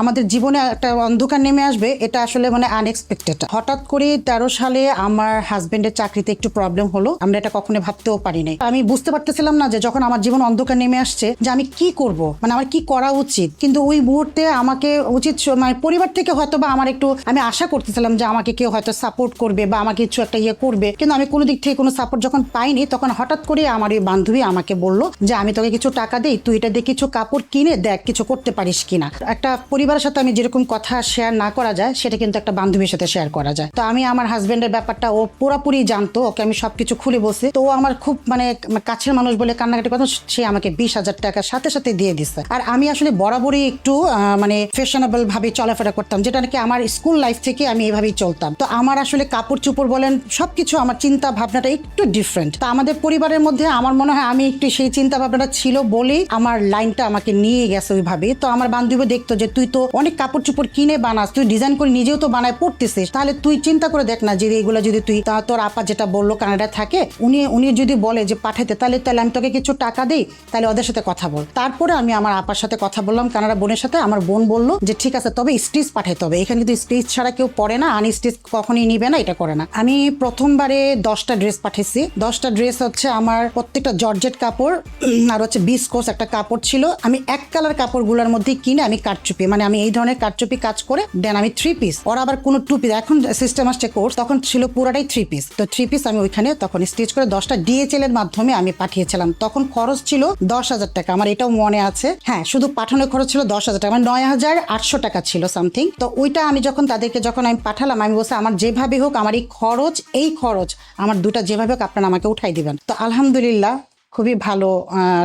আমাদের জীবনে একটা অন্ধকার নেমে আসবে, এটা আসলে মানে আনএক্সপেক্টেড হঠাৎ করে তেরো সালে আমার হাজবেন্ডের চাকরিতে একটু প্রবলেম হলো, আমরা এটা কখনো ভাবতেও পারি নাই। আমি বুঝতে পারতেছিলাম না যে যখন আমার জীবন অন্ধকার নেমে আসছে, যে আমি কি করব মানে আমার কি করা উচিত। কিন্তু ওই মুহূর্তে আমাকে উচিত মানে পরিবার থেকে হয়তো বা আমার একটু, আমি আশা করতেছিলাম যে আমাকে কেউ হয়তো সাপোর্ট করবে বা আমাকে কিছু একটা ইয়ে করবে। কিন্তু আমি কোনো দিক থেকে কোনো সাপোর্ট যখন পাইনি, তখন হঠাৎ করে আমার ওই বান্ধবী আমাকে বলল যে, আমি তোকে কিছু টাকা দিই, তুই এটা দিয়ে কিছু কাপড় কিনে দেখ, কিছু করতে পারিস কিনা। একটা পরিবারের সাথে আমি যেরকম কথা শেয়ার না করা যায়, সেটা কিন্তু একটা বান্ধবীর সাথে শেয়ার করা যায়। তো আমি আমার হাজবেন্ডের ব্যাপারটা ও পুরোপুরি জানতো, ওকে আমি সবকিছু খুলে বলছি। তো ও আমার খুব মানে কাছের মানুষ বলে কান্নাকাটি কথা সে আমাকে বিশ হাজার টাকা সাথে সাথে দিয়ে দিছে। আর আমি আসলে বরাবরই একটু মানে ফ্যাশনেবল ভাবে চলাফেরা করতাম, যেটা নাকি আমার স্কুল লাইফ থেকে আমি এভাবেই চলতাম। তো আমার আসলে কাপড় চোপড় বলেন, সবকিছু আমার চিন্তা ভাবনাটা একটু ডিফারেন্ট তো আমাদের পরিবারের মধ্যে আমার মনে হয় আমি একটু সেই চিন্তা ভাবনাটা ছিল বলেই আমার লাইনটা আমাকে নিয়ে গেছে ওইভাবে তো আমার বান্ধবী দেখতো যে, তুই তো অনেক কাপড় চোপড় কিনে বানাস, তুই ডিজাইন করে নিজেও তো বানায় পড়তেছিস। তাহলে তুই চিন্তা করে দেখ না যে এগুলো যদি তুই তা তোর আপা যেটা বলল কানাডা থাকে, উনি উনি যদি বলে যে পাঠাতে তাহলে তাহলে আমি তোকে কিছু টাকা দিই, তাহলে ওদের সাথে কথা বল। তারপরে আমি আমার আপার সাথে কথা বললাম, কানাডা বোনের সাথে, আমার বোন বলল যে ঠিক আছে, তবে স্টিচ পাঠাতে হবে। এখানে কিন্তু স্টিচ ছাড়া কেউ পরে না, আনি স্টিচ কখনই নিবে না, এটা করে না। আমি প্রথমবারে দশটা ড্রেস পাঠিয়েছি দশটা ড্রেস হচ্ছে আমার প্রত্যেকটা জর্জেট কাপড় আর হচ্ছে বিস্কোস একটা কাপড় ছিল। আমি এক কালার কাপড়গুলোর মধ্যে কিনে আমি কাটচুপি মানে আমি এই ধরনের কারচুপি কাজ করে দেন আমি থ্রি পিস ওরা আবার কোনো টু পিস এখন সিস্টেম আসছে কোর্স তখন ছিল পুরাটাই থ্রি পিস তো থ্রি পিস আমি ওইখানে তখন স্টিচ করে দশটা ডিএচএল এর মাধ্যমে আমি পাঠিয়েছিলাম। তখন খরচ ছিল দশ হাজার টাকা, আমার এটাও মনে আছে। হ্যাঁ শুধু পাঠানোর খরচ ছিল দশ হাজার টাকা মানে নয় হাজার আটশো টাকা ছিল সামথিং তো ওইটা আমি যখন তাদেরকে যখন আমি পাঠালাম, আমি বলছি, আমার যেভাবে হোক, আমার এই খরচ এই খরচ, আমার দুটা যেভাবে হোক, আপনারা আমাকে উঠাই দিবেন। তো আলহামদুলিল্লাহ খুবই ভালো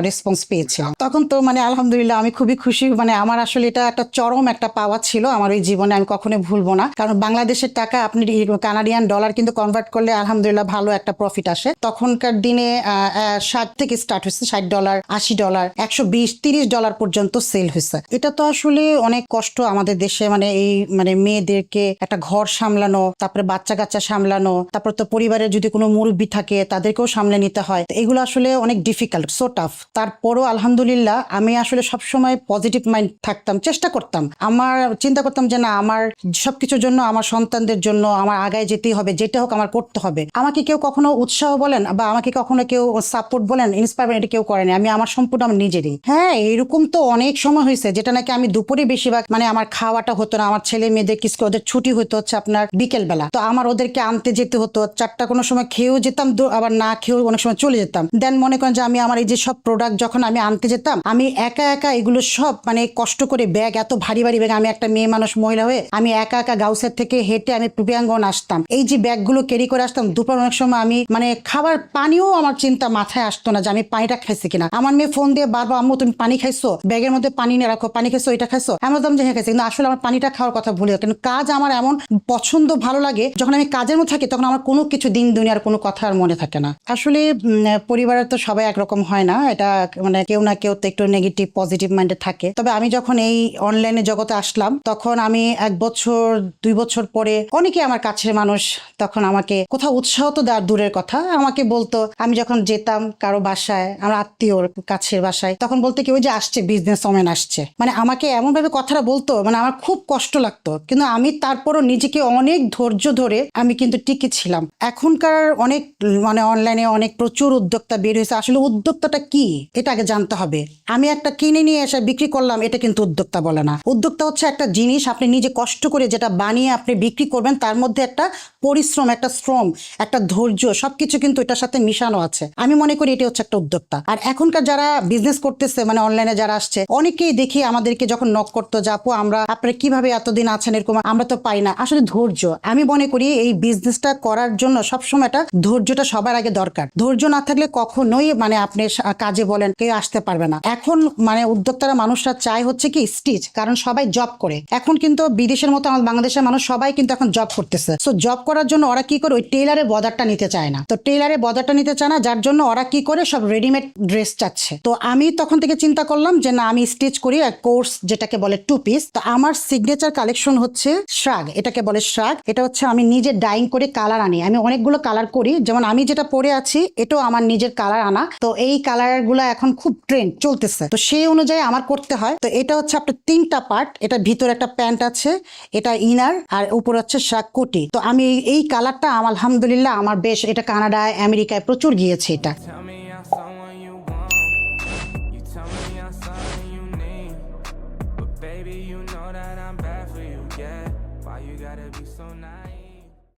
রেসপন্স পেয়েছিলাম তখন তো মানে আলহামদুলিল্লাহ আমি খুবই খুশি মানে আমার আসলে এটা একটা চরম একটা পাওয়া ছিল, আমার ওই জীবনে আমি কখনোই ভুলবো না। কারণ বাংলাদেশের টাকা আপনি কানাডিয়ান ডলার কিন্তু কনভার্ট করলে আলহামদুলিল্লাহ ভালো একটা প্রফিট আসে। তখনকার দিনে ষাট থেকে স্টার্ট হয়েছে, ষাট ডলার আশি ডলার একশো বিশ, তিরিশ ডলার পর্যন্ত সেল হয়েছে। এটা তো আসলে অনেক কষ্ট আমাদের দেশে মানে এই মানে মেয়েদেরকে একটা ঘর সামলানো, তারপরে বাচ্চা কাচ্চা সামলানো, তারপর তো পরিবারের যদি কোনো মুরব্বী থাকে, তাদেরকেও সামলে নিতে হয়। এগুলো আসলে অনেক ডিফিকাল্ট সো টাফ তারপরও আলহামদুলিল্লাহ আমি আসলে সবসময় পজিটিভ মাইন্ড থাকতাম, চেষ্টা করতাম। আমার চিন্তা করতাম যে না, আমার সবকিছুর জন্য, আমার সন্তানদের জন্য, আমার আগায় যেতেই হবে, যেটা হোক আমার করতে হবে। আমাকে কেউ কখনো উৎসাহ বলেন বা আমাকে কখনো কেউ সাপোর্ট বলেন ইন্সপায়ার এটা কেউ করেনি আমি আমার সম্পূর্ণ আমার নিজেরই। হ্যাঁ এরকম তো অনেক সময় হয়েছে যেটা নাকি আমি দুপুরে বেশিরভাগ মানে আমার খাওয়াটা হতো না, আমার ছেলে মেয়েদের কিসকে ওদের ছুটি হতো হচ্ছে আপনার বিকেল বেলা তো আমার ওদেরকে আনতে যেতে হতো, চারটা কোনো সময় খেয়েও যেতাম আবার না খেয়েও অনেক সময় চলে যেতাম। দেন মনে করেন যে আমি আমার এই যে সব প্রোডাক্ট যখন আমি আনতে যেতাম, আমি একা একা এগুলো সব মানে কষ্ট করে ব্যাগ এত ভারী ভারী ব্যাগ আমি একটা মেয়ে মানুষ, মহিলা হয়ে আমি একা একা গাউসের থেকে হেঁটে আমি প্রিয়াঙ্গন আসতাম। এই যে ব্যাগগুলো ক্যারি করে আসতাম, দুপুর অনেক সময় আমি মানে খাবার পানিও আমার চিন্তা মাথায় আসতো না যে আমি পানিটা খাইছি কিনা। আমার মেয়ে ফোন দিয়ে বারবার, আম্মু, তুমি পানি খাইছো? ব্যাগের মধ্যে পানি নিয়ে রাখো, পানি খাইছো, এটা খাইছো? আমি বলতাম যে হ্যাঁ খাইছি। কিন্তু আসলে আমার পানিটা খাওয়ার কথা ভুলে কিন্তু কাজ আমার এমন পছন্দ ভালো লাগে, যখন আমি কাজের মধ্যে থাকি, তখন আমার কোনো কিছু দিন, দুনিয়ার কোনো কথা আর মনে থাকে না। আসলে পরিবারের তো সবাই একরকম হয় না, এটা মানে কেউ না কেউ তো একটু নেগেটিভ পজিটিভ মাইন্ডে থাকে। তবে আমি যখন এই অনলাইনে জগতে আসলাম, তখন আমি এক বছর, দুই বছর পরে অনেকে আমার কাছের মানুষ তখন আমাকে, কোথাও উৎসাহ তো দেওয়ার দূরের কথা, আমাকে বলতো, আমি যখন যেতাম কারও বাসায়, আমার আত্মীয়র কাছের বাসায়, তখন বলতে কি, ওই যে আসছে বিজনেস ওমেন আসছে। মানে আমাকে এমন ভাবে কথাটা বলতো মানে আমার খুব কষ্ট লাগতো। কিন্তু আমি তারপরও নিজেকে অনেক ধৈর্য ধরে আমি কিন্তু টিকে ছিলাম। এখনকার অনেক মানে অনলাইনে অনেক প্রচুর উদ্যোক্তা বের হয়েছে আসলে উদ্যোক্তাটা কি? এটা আগে জানতে হবে। আমি একটা কিনে নিয়ে এসে বিক্রি করলাম, এটা কিন্তু উদ্যোক্তা বলে না। উদ্যোক্তা হচ্ছে একটা জিনিস আপনি নিজে কষ্ট করে যেটা বানিয়ে আপনি বিক্রি করবেন, তার মধ্যে একটা পরিশ্রম, একটা শ্রম, একটা ধৈর্য, সবকিছু কিন্তু এটার সাথে মিশানো আছে। আমি মনে করি এটি হচ্ছে একটা উদ্যোক্তা। আর এখনকার যারা বিজনেস করতেছে মানে অনলাইনে যারা আসছে, অনেকেই দেখি আমাদেরকে যখন নক করতো, যে, আপু, আমরা, আপনারা কীভাবে এতদিন আছেন? এরকম, আমরা তো পাই না। আসলে ধৈর্য। আমি মনে করি এই বিজনেসটা করার জন্য সবসময় একটা ধৈর্যটা সবার আগে দরকার। ধৈর্য না থাকলে কখনোই মানে আপনি কাজে বলেন, কেউ আসতে পারবে না। এখন মানে উদ্যোক্তারা, মানুষরা চায় হচ্ছে কি স্টিচ কারণ সবাই জব করে। এখন কিন্তু বিদেশের মতো আমাদের বাংলাদেশের মানুষ সবাই কিন্তু এখন জব করতেছে। সো জব করার জন্য ওরা কি করে ওই টেলারের বদারটা নিতে চায় না। তো টেলারের বদারটা নিতে চায় না, যার জন্য ওরা কি করে সব রেডিমেড ড্রেস চাচ্ছে। তো আমি তখন থেকে চিন্তা করলাম যে, না, আমি স্টিচ করি, এক কোর্স যেটাকে বলে টু পিস। তো আমার সিগনেচার কালেকশন হচ্ছে শ্রাগ, এটাকে বলে শ্রাগ। এটা হচ্ছে আমি নিজে ডাইং করে কালার আনি। আমি অনেকগুলো কালার করি। যেমন আমি যেটা পরে আছি, এটাও আমার নিজের কালার আনা। না। তো এই কালারগুলা এখন খুব ট্রেন্ড চলতেছে। তো সেই অনুযায়ী আমার করতে হয়। তো এটা হচ্ছে আপনার তিনটা পার্ট এটা ভিতরে একটা প্যান্ট আছে এটা ইনার আর উপর হচ্ছে কোটি। তো আমি এই- কালারটা আমার আলহামদুলিল্লাহ আমার বেশ এটা কানাডায় আমেরিকায় প্রচুর গিয়েছে এটা। Baby, you know that I'm bad for you, yeah. Why you gotta be so nice?